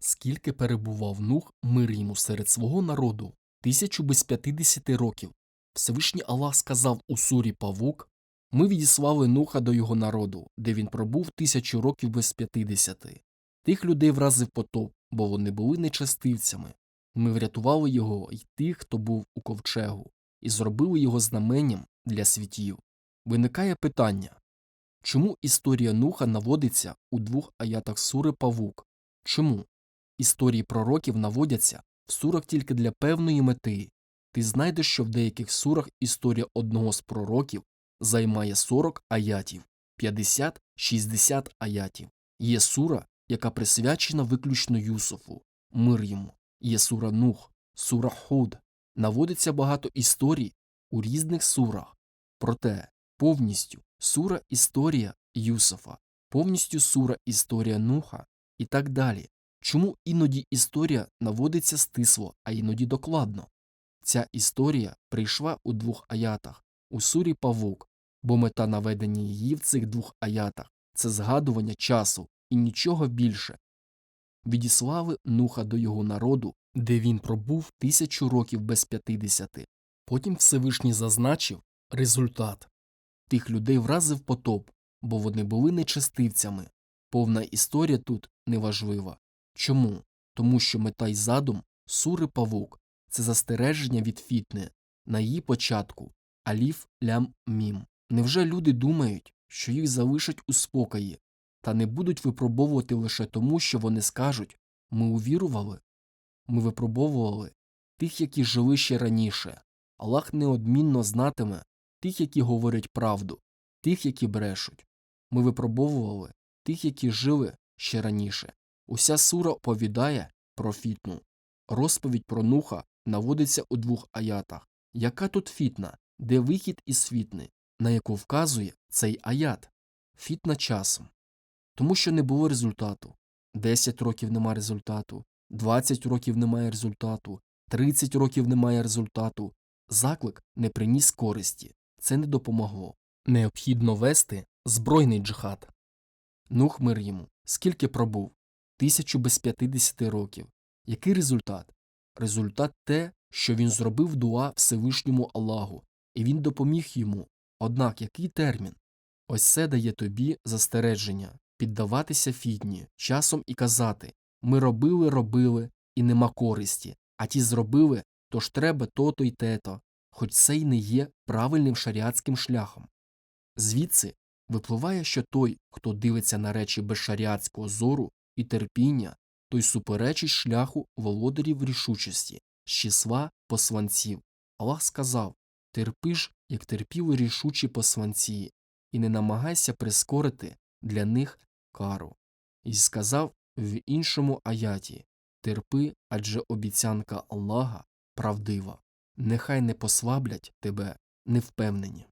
Скільки перебував Нух мир йому серед свого народу? Тисячу без п'ятдесяти років. Всевишній Аллах сказав у сурі Павук Ми відіслали Нуха до його народу, де він пробув тисячу років без п'ятдесяти. Тих людей вразив потоп, бо вони були нечестивцями. Ми врятували його й тих, хто був у ковчегу, і зробили його знаменням для світів. Виникає питання чому історія Нуха наводиться у двох аятах сури Павук? Чому? Історії пророків наводяться в сурах тільки для певної мети. Ти знайдеш, що в деяких сурах історія одного з пророків займає 40 аятів, 50-60 аятів. Є сура, яка присвячена виключно Юсуфу, мир йому. Є сура Нух, сура Худ. Наводиться багато історій у різних сурах. Проте повністю сура історія Юсуфа, повністю сура історія Нуха і так далі. Чому іноді історія наводиться стисло, а іноді докладно? Ця історія прийшла у двох аятах у сурі Павук, бо мета наведення її в цих двох аятах це згадування часу і нічого більше. Відіслали Нуха до його народу, де він пробув тисячу років без п'ятдесяти. Потім Всевишній зазначив результат тих людей вразив потоп, бо вони були нечестивцями. Повна історія тут неважлива. Чому? Тому що мета й задум сури павук це застереження від фітни на її початку аліф лям мім. Невже люди думають, що їх залишать у спокої, та не будуть випробовувати лише тому, що вони скажуть ми увірували? Ми випробовували тих, які жили ще раніше. Аллах неодмінно знатиме тих, які говорять правду, тих, які брешуть. Ми випробовували тих, які жили ще раніше. Уся сура оповідає про фітну. Розповідь про Нуха наводиться у двох аятах. Яка тут фітна, де вихід із фітни, на яку вказує цей аят? Фітна часом. Тому що не було результату. 10 років немає результату, 20 років немає результату, 30 років немає результату. Заклик не приніс користі. Це не допомогло. Необхідно вести збройний джихад. Нух мир йому. Скільки пробув? Тисячу без п'ятдесяти років. Який результат? Результат те, що він зробив дуа Всевишньому Аллаху, і він допоміг йому. Однак який термін? Ось це дає тобі застереження піддаватися фітні часом і казати ми робили, робили, і нема користі, а ті зробили, тож треба то-то й те-то, хоч це й не є правильним шаріатським шляхом. Звідси випливає, що той, хто дивиться на речі без шаріатського зору і терпіння, той суперечить шляху володарів рішучості, з посланців. Аллах сказав терпи ж, як терпіли рішучі посланці, і не намагайся прискорити для них кару. І сказав в іншому аяті терпи, адже обіцянка Аллаха правдива. Нехай не послаблять тебе невпевнені.